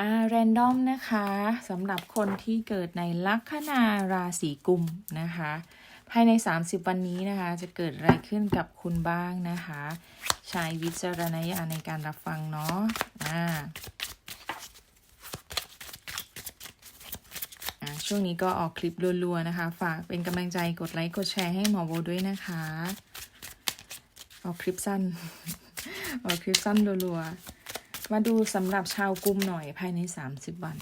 อ่าแรนดอมนะคะสำหรับคนที่เกิดในลัคนาราศีกุมนะคะ ภายใน 30 วันนี้นะคะ จะเกิดอะไรขึ้นกับคุณบ้างนะคะใช้วิจารณญาณในการรับฟังเนาะอ่าช่วงนี้ก็ออกคลิปรัวๆนะคะ ฝากเป็นกำลังใจกดไลค์กดแชร์ให้หมอโบด้วยนะคะ ออกคลิปสั้น ออกคลิปสั้นรัวๆ มาดูสำหรับชาวกุมหน่อยภายใน 30 วัน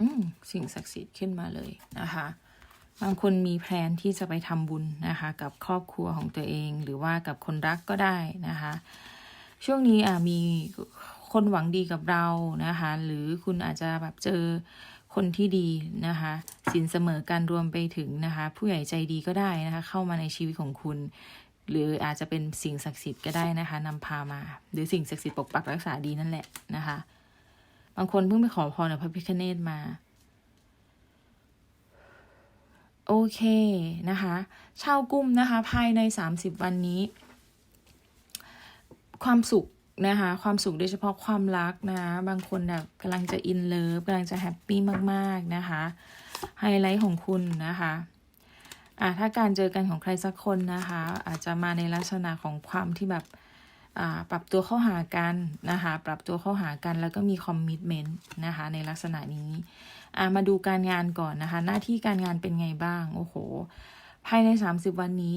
อืมสิ่งศักดิ์สิทธิ์ขึ้นมาเลยนะคะ บางคนมีแพลนที่จะไปทำบุญนะคะ กับครอบครัวของตัวเอง หรือว่ากับคนรักก็ได้นะคะ ช่วงนี้อะมีคนหวังดีกับเรานะคะ หรือคุณอาจจะแบบเจอคนที่ดีนะคะสินเสมอการรวมไปถึงนะคะ ผู้ใหญ่ใจดีก็ได้นะคะ เข้ามาในชีวิตของคุณ หรืออาจจะเป็นสิ่งศักดิ์สิทธิ์ก็ได้นะคะนำพามา หรือสิ่งศักดิ์สิทธิ์ปกปักรักษาดีนั่นแหละนะคะ บางคนเพิ่งไปขอพรกับพระพิฆเนศมา โอเคนะคะชาวกุ้มนะคะ ภายใน 30 วันนี้ ความสุขนะคะ ความสุขโดยเฉพาะความรักนะ บางคนแบบกำลังจะอินเลิฟกำลังจะแฮปปี้มาก ๆ นะคะ ไฮไลท์ของคุณนะคะ อะถ้าการเจอกันของใครสักคนนะคะ อาจจะมาในลักษณะของความที่แบบอ่าปรับตัวเข้าหากันนะคะ ปรับตัวเข้าหากันแล้วก็มีคอมมิชเมนต์นะคะในลักษณะนี้อะมาดูการงานก่อนนะคะ หน้าที่การงานเป็นไงบ้างโอ้โห ภายใน 30 วันนี้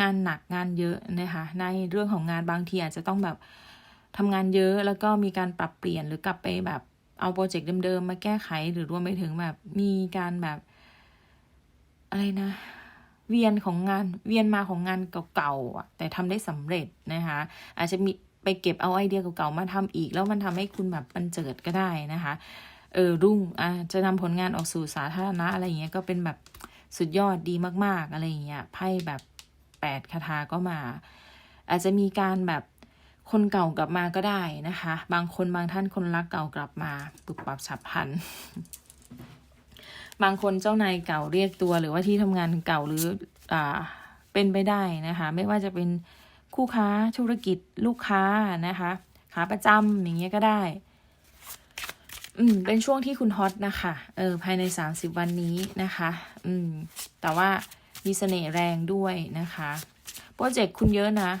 งานหนักงานเยอะนะคะในเรื่องของงานบางทีอาจจะต้องแบบทำงานเยอะแล้วก็มีการปรับเปลี่ยนหรือกลับไปแบบเอาโปรเจกต์เดิมๆมาแก้ไขหรือรวมไปถึงแบบมีการแบบอะไรนะ เวียนของงานเวียนมาของงานเก่าๆแต่ทำได้สำเร็จนะคะอาจจะมีไปเก็บเอาไอเดียเก่าๆมาทำอีก แล้วมันทำให้คุณแบบบันเจิดก็ได้นะคะเออรุ่งอะจะนำผลงานออกสู่สาธารณะอะไรอย่างเงี้ยก็เป็นแบบสุดยอดดีมาก ๆ อะไรเงี้ยไพ่แบบแปดคาถาก็มา อาจจะมีการแบบคนเก่ากลับมาก็ได้นะคะ บางคนบางท่านคนรักเก่ากลับมาปุบปับฉับพัน บางคนเจ้านายเก่าเรียกตัวหรือว่าที่ทำงานเก่าหรืออ่าเป็นไปได้นะคะ ไม่ว่าจะเป็นคู่ค้าธุรกิจลูกค้านะคะขาประจำอย่างเงี้ยก็ได้ อืม เป็นช่วงที่คุณฮอตนะคะเออภายใน30วันนี้นะคะ อืม แต่ว่ามีเสน่ห์แรงด้วยนะคะโปรเจกต์คุณเยอะนะ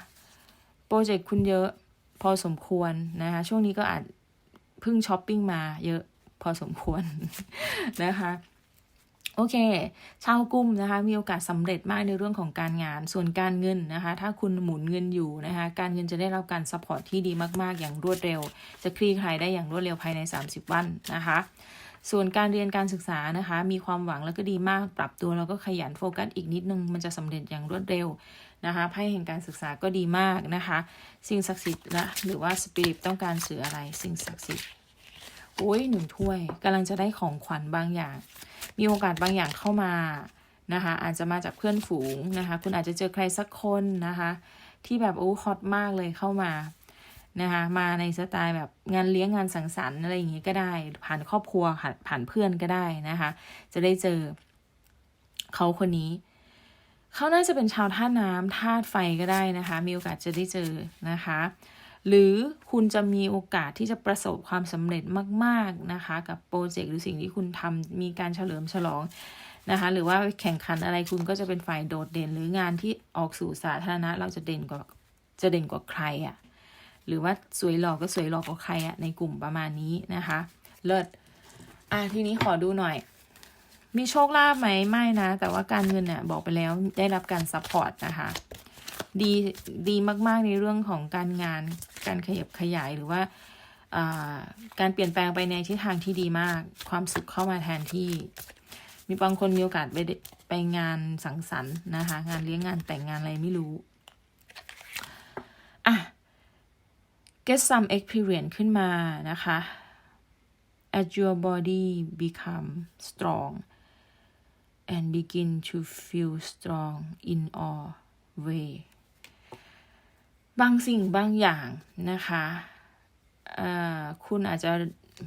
โปรเจกต์คุณเยอะ พอสมควรนะคะ ช่วงนี้ก็อาจเพิ่งช้อปปิ้งมาเยอะพอสมควรนะคะ โอเค ชาวกุมนะคะ มีโอกาสสำเร็จมากในเรื่องของการงาน ส่วนการเงินนะคะ ถ้าคุณหมุนเงินอยู่นะคะ การเงินจะได้รับการซัพพอร์ตที่ดีมาก ๆ อย่างรวดเร็ว จะคลี่คลายได้อย่างรวดเร็วภายใน 30 วันนะคะ ส่วนการเรียนการศึกษานะคะ มีความหวังแล้วก็ดีมาก ปรับตัวแล้วก็ขยันโฟกัสอีกนิดนึง มันจะสำเร็จอย่างรวดเร็วนะคะไพ่แห่งการศึกษาก็ดีมากนะคะ สิ่งศักดิ์สิทธิ์นะหรือว่าสปิริตต้องการสื่ออะไร สิ่งศักดิ์สิทธิ์โอ้ยหนึ่งถ้วยกำลังจะได้ของขวัญบางอย่าง มีโอกาสบางอย่างเข้ามานะคะอาจจะมาจากเพื่อนฝูงนะคะ คุณอาจจะเจอใครสักคนนะคะ ที่แบบโอ้ฮอตมากเลยเข้ามานะคะมาในสไตล์แบบงานเลี้ยงงานสังสรรค์อะไรอย่างงี้ก็ได้ ผ่านครอบครัวผ่านผ่านเพื่อนก็ได้นะคะ จะได้เจอเขาคนนี้ เขาน่าจะเป็นชาวธาน้ำธาตุไฟก็ได้นะคะ มีโอกาสจะได้เจอนะคะ หรือคุณจะมีโอกาสที่จะประสบความสำเร็จมาก ๆ นะคะ กับโปรเจกต์หรือสิ่งที่คุณทำมีการเฉลิมฉลองนะคะ หรือว่าแข่งขันอะไรคุณก็จะเป็นฝ่ายโดดเด่น หรืองานที่ออกสู่สาธารณะเราจะเด่นกว่าจะเด่นกว่าใครอะ่ะหรือว่าสวยหล่อก็สวยหล่อกว่าใครอะ่ะในกลุ่มประมาณนี้นะคะ เลิศอะทีนี้ขอดูหน่อย มีโชคลาภไหมไม่นะ แต่ว่าการเงินเนี่ยบอกไปแล้วได้รับการซัพพอร์ตนะคะดีดีมาก ๆ ในเรื่องของการงาน การขยับขยายหรือว่าการเปลี่ยนแปลงไปในทิศทางที่ดีมาก ความสุขเข้ามาแทนที่ มีบางคนมีโอกาสไปไปงานสังสรรค์นะคะ งานเลี้ยงงานแต่งงานอะไรไม่รู้ อะ get some experience ขึ้นมานะคะ as your body become strong and begin to feel strong in all way บางสิ่งบางอย่างนะคะคุณอาจจะ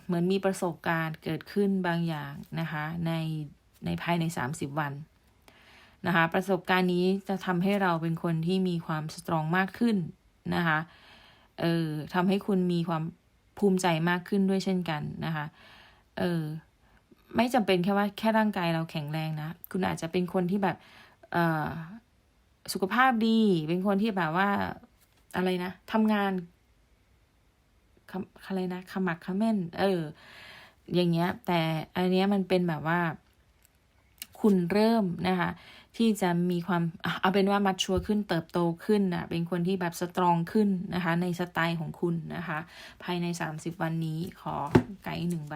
เหมือนมีประสบการณ์เกิดขึ้นบางอย่างนะคะในในภายใน 30 วันนะคะประสบการณ์นี้จะทำให้เราเป็นคนที่มีความสตรองมากขึ้นนะคะเออทำให้คุณมีความภูมิใจมากขึ้นด้วยเช่นกันนะคะเออไม่จำเป็นแค่ว่าแค่ร่างกายเราแข็งแรงนะ คุณอาจจะเป็นคนที่แบบเออสุขภาพดี เป็นคนที่แบบว่า อะไรนะทำงานอะไรนะขมักขม้น เออ อย่างเงี้ย แต่อันเนี้ยมันเป็นแบบว่า คุณเริ่มนะคะ ที่จะมีความเอาเป็นว่ามัดชัวขึ้นเติบโตขึ้นนะเป็นคนที่แบบสตรองขึ้นนะคะ ในสไตล์ของคุณนะคะ ภายใน 30 วันนี้ขอไกด์หนึ่งใบ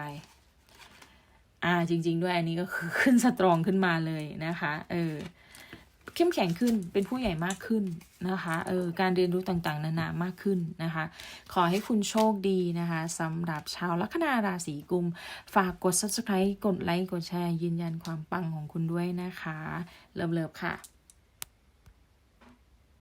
อ่าจริง ๆ ด้วยอันนี้ก็คือขึ้นสตรองขึ้นมาเลยนะคะ เออ เข้มแข็งขึ้นเป็นผู้ใหญ่มากขึ้นนะคะเออการเรียนรู้ต่างๆ นานามากขึ้นนะคะ ขอให้คุณโชคดีนะคะสำหรับชาวลัคนาราศีกุม ฝากกด subscribe กดไลค์กดแชร์ยืนยันความปังของคุณด้วยนะคะ เลิฟๆค่ะ